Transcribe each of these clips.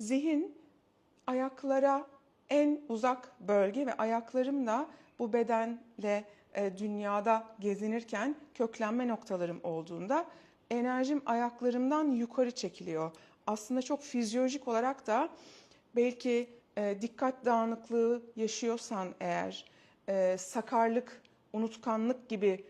Zihin ayaklara en uzak bölge ve ayaklarım da bu bedenle e, dünyada gezinirken köklenme noktalarım olduğunda enerjim ayaklarımdan yukarı çekiliyor. Aslında çok fizyolojik olarak da belki e, dikkat dağınıklığı yaşıyorsan eğer, e, sakarlık, unutkanlık gibi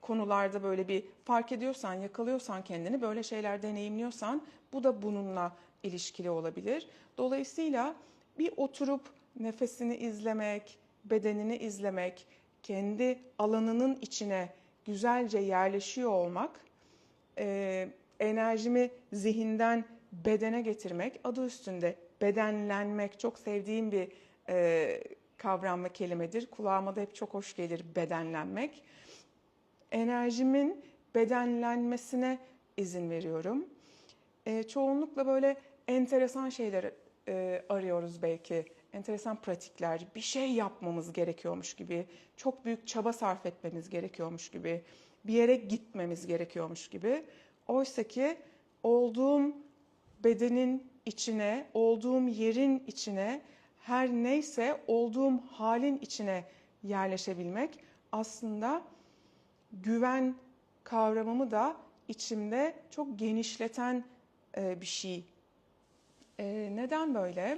konularda böyle bir fark ediyorsan, yakalıyorsan kendini, böyle şeyler deneyimliyorsan bu da bununla ilişkili olabilir. Dolayısıyla bir oturup nefesini izlemek, bedenini izlemek, kendi alanının içine güzelce yerleşiyor olmak, e, enerjimi zihinden bedene getirmek, adı üstünde bedenlenmek çok sevdiğim bir e, kavram ve kelimedir. Kulağıma da hep çok hoş gelir bedenlenmek. Enerjimin bedenlenmesine izin veriyorum. E, çoğunlukla böyle enteresan şeyler e, arıyoruz belki. Enteresan pratikler, bir şey yapmamız gerekiyormuş gibi, çok büyük çaba sarf etmemiz gerekiyormuş gibi, bir yere gitmemiz gerekiyormuş gibi. Oysa ki olduğum bedenin içine, olduğum yerin içine, her neyse olduğum halin içine yerleşebilmek aslında güven kavramımı da içimde çok genişleten e, bir şey. E, neden böyle?